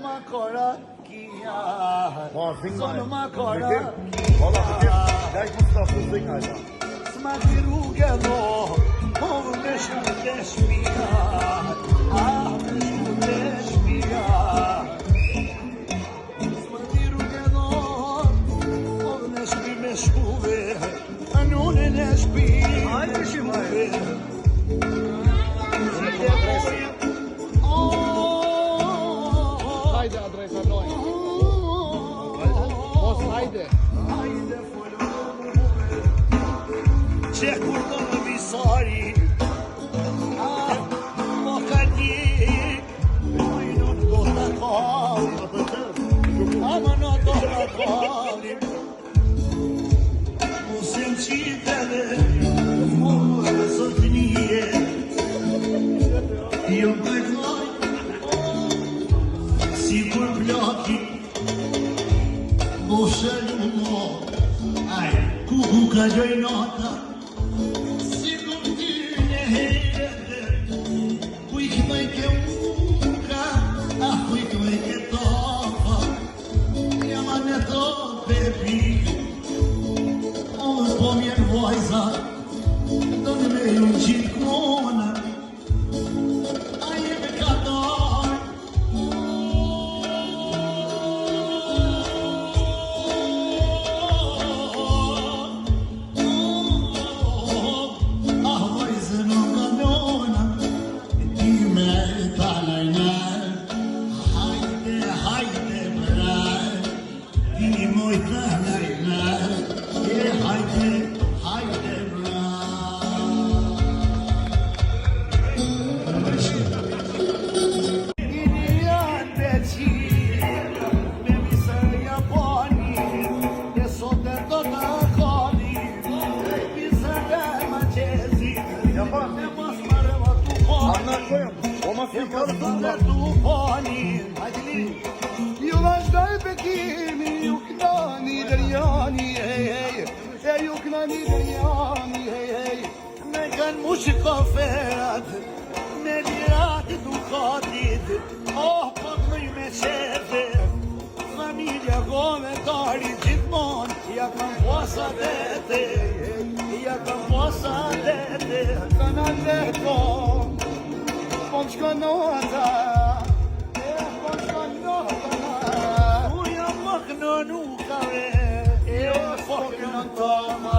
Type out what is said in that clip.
Sonuma kora kiya Sonuma kora kiya Valla fikir Gel Mustafa zing hala Smati rugelo Mor neşu teşmiya Ah neşu teşmiya Smati A Mor neşu meşhuve Ai, neşbi Haydi şimdi Haydi. Çek burada bir sari. Aman o dona kalim Bu zincirleri mort Ay, kuruka joy nota Sigur düğüne hey Yolaj kalbetimi yukla ani hey hey e ju knani dhe një hey hey me kan mushi kaferat me dirat du khatit oh po me ju me qefe familja go me tari gjithmon ja kan posa dhe te ja kan posa dhe te kanan dhe kon kon po shkonoha taj Amen.